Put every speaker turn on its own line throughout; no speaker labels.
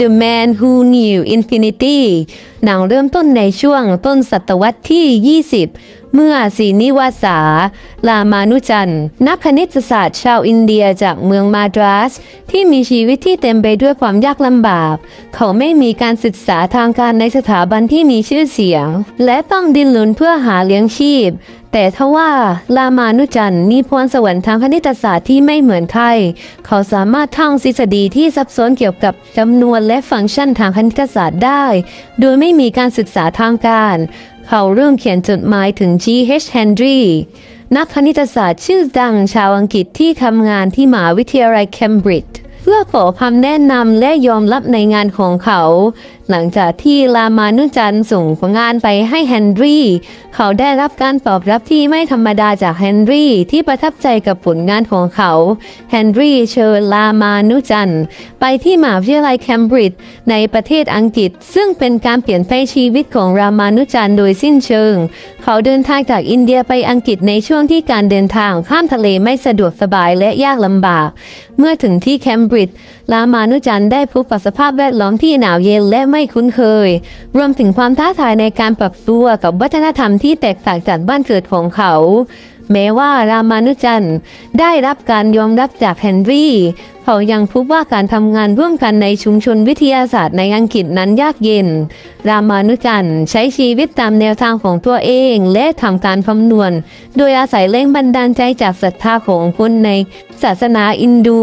The Man Who Knew Infinity หนังเริ่มต้นในช่วงต้นศตวรรษที่ 20 เมื่อศรีนิวาสา ลามานุจันนักคณิตศาสตร์ชาวอินเดียจากเมืองมาดรัส ที่มีชีวิตที่เต็มไปด้วยความยากลำบาก เขาไม่มีการศึกษาทางการในสถาบันที่มีชื่อเสียง และต้องดิ้นรนเพื่อหาเลี้ยงชีพ แต่ทว่าลามานุจันมีพรสวรรค์ทางคณิตศาสตร์ที่ไม่เหมือนใคร เขาสามารถท่องทฤษฎีที่ซับซ้อนเกี่ยวกับจำนวนและฟังก์ชันทางคณิตศาสตร์ได้ โดยไม่มีการศึกษาทางการ เขาเริ่มเขียนจดหมายถึง G.H. Henry นักคณิตศาสตร์ชื่อดังชาวอังกฤษที่ทำงานที่มหาวิทยาลัยเคมบริดจ์ เพื่อขอคำแนะนำและยอมรับในงานของเขา หลังจากที่ลามานุจันส่งผลงานไปให้เฮนรี่ เขาได้รับการตอบรับที่ไม่ธรรมดาจากเฮนรี่ที่ประทับใจกับผลงานของเขาเฮนรี่เชิญลามานุจันไปที่มหาวิทยาลัยเคมบริดจ์ในประเทศอังกฤษ ซึ่งเป็นการเปลี่ยนแปลงชีวิตของรามานุจันโดยสิ้นเชิง เขาเดินทางจากอินเดียไปอังกฤษในช่วงที่การเดินทางข้ามทะเลไม่สะดวกสบายและยากลำบาก เมื่อถึงที่เคมบริดจ์ลามานุจันได้พบกับสภาพแวดล้อมที่หนาวเย็นและไม่คุ้นเคย รวมถึงความท้าทายในการปรับตัวกับวัฒนธรรมที่แตกต่างจากบ้านเกิดของเขา แม้ว่ารามานุจันได้รับการยอมรับจากเฮนรี่เขายังพบว่าการทำงานร่วมกันในชุมชนวิทยาศาสตร์ในอังกฤษนั้นยากเย็น รามานุจันใช้ชีวิตตามแนวทางของตัวเองและทำการคำนวณ โดยอาศัยแรงบันดาลใจจากศรัทธาของคนในศาสนาอินดู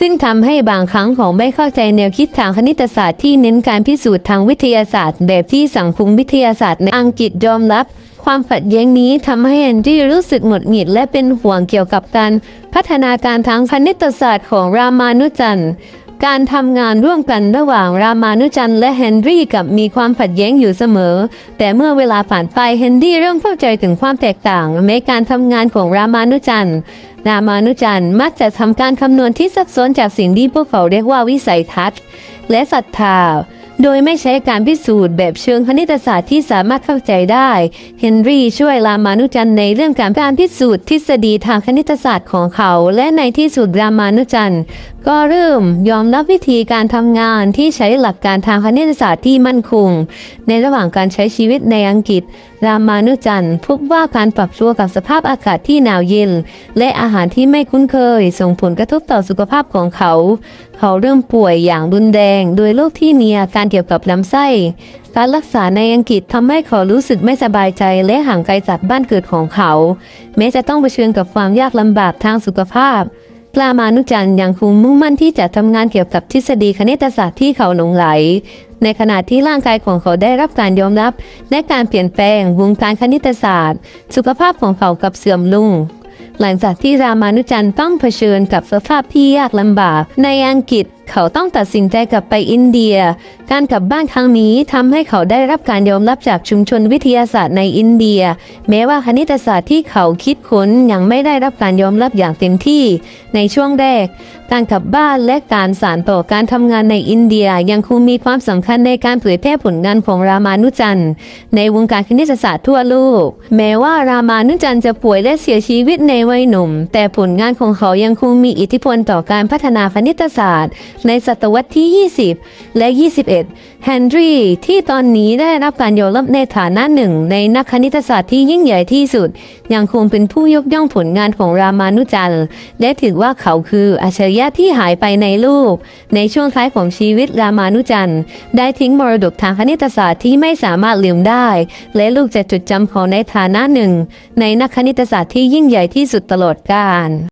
ซึ่งทำให้บางครั้งของไม่เข้าใจแนวคิดทางคณิตศาสตร์ที่เน้นการพิสูจน์ทางวิทยาศาสตร์ แบบที่สังคมวิทยาศาสตร์ในอังกฤษยอมรับ ความขัดแย้งนี้ทำให้แอนดี้รู้สึกหงุดหงิดและเป็นห่วงเกี่ยวกับการพัฒนาการทางคณิตศาสตร์ของรามานุจันทร์ การทำงานร่วมกันระหว่างรามานุจันและเฮนรี่กับมีความขัดแย้งอยู่เสมอ แต่เมื่อเวลาผ่านไปเฮนรี่เริ่มเข้าใจถึงความแตกต่างในการทำงานของรามานุจันรามานุจันมักจะทำการคำนวณที่ซับซ้อนจากสิ่งที่พวกเขาเรียกว่าวิสัยทัศน์ และศรัทธาโดยไม่ใช้การพิสูจน์แบบเชิงคณิตศาสตร์ที่สามารถเข้าใจได้ เฮนรี่ช่วยรามานุจันในเรื่องการการพิสูจน์ทฤษฎีทางคณิตศาสตร์ของเขา และในที่สุดรามานุจันก็เริ่มยอมรับวิธีการทำงานที่ใช้หลักการทางคณิตศาสตร์ที่มั่นคง ในระหว่างการใช้ชีวิตในอังกฤษ รามานุจันทร์พบว่าการปรับตัวกับสภาพอากาศที่หนาวเย็น และอาหารที่ไม่คุ้นเคย ส่งผลกระทบต่อสุขภาพของเขา เขาเริ่มป่วยอย่างรุนแรง โดยโรคที่มีอาการเกี่ยวกับลำไส้ การรักษาในอังกฤษทำให้เขารู้สึกไม่สบายใจและห่างไกลจากบ้านเกิดของเขา แม้จะต้องเผชิญกับความยากลำบากทางสุขภาพ ปลามานุจันยังคงมุ่งมั่นที่จะทำงานเกี่ยวกับทฤษฎีคณิตศาสตร์ที่เขาหลงไหล ในขณะที่ร่างกายของเขาได้รับการยอมรับและการเปลี่ยนแปลงวงการคณิตศาสตร์ สุขภาพของเขากับเสื่อมลงหลังจากที่รามานุจันต้องเผชิญกับสภาพที่ยากลำบากในอังกฤษ เขาต้องตัดสินใจกลับไปอินเดีย การกลับบ้านครั้งนี้ทำให้เขาได้รับการยอมรับจากชุมชนวิทยาศาสตร์ในอินเดีย แม้ว่าคณิตศาสตร์ที่เขาคิดค้นยังไม่ได้รับการยอมรับอย่างเต็มที่ ในช่วงแรก การกลับบ้านและการสานต่อการทำงานในอินเดียยังคงมีความสำคัญในการเผยแพร่ผลงานของรามานุจันทร์ในวงการคณิตศาสตร์ทั่วโลก แม้ว่ารามานุจันทร์จะป่วยและเสียชีวิตในวัยหนุ่ม แต่ผลงานของเขายังคงมีอิทธิพลต่อการพัฒนาคณิตศาสตร์ในศตวรรษที่ 20 และ 21เฮนดรีที่ตอนนี้ได้รับการยอมรับในฐานะหนึ่ง ในนักคณิตศาสตร์ที่ยิ่งใหญ่ที่สุด ยังคงเป็นผู้ยกย่องผลงานของรามานุจันและถือว่าเขาคืออัจฉริยะที่หายไปในโลกในช่วงท้ายของชีวิตรามานุจันได้ทิ้งมรดกทางคณิตศาสตร์ที่ไม่สามารถลืมได้ และลูกจะจดจำเขาในฐานะหนึ่ง ในนักคณิตศาสตร์ที่ยิ่งใหญ่ที่สุดตลอดกาล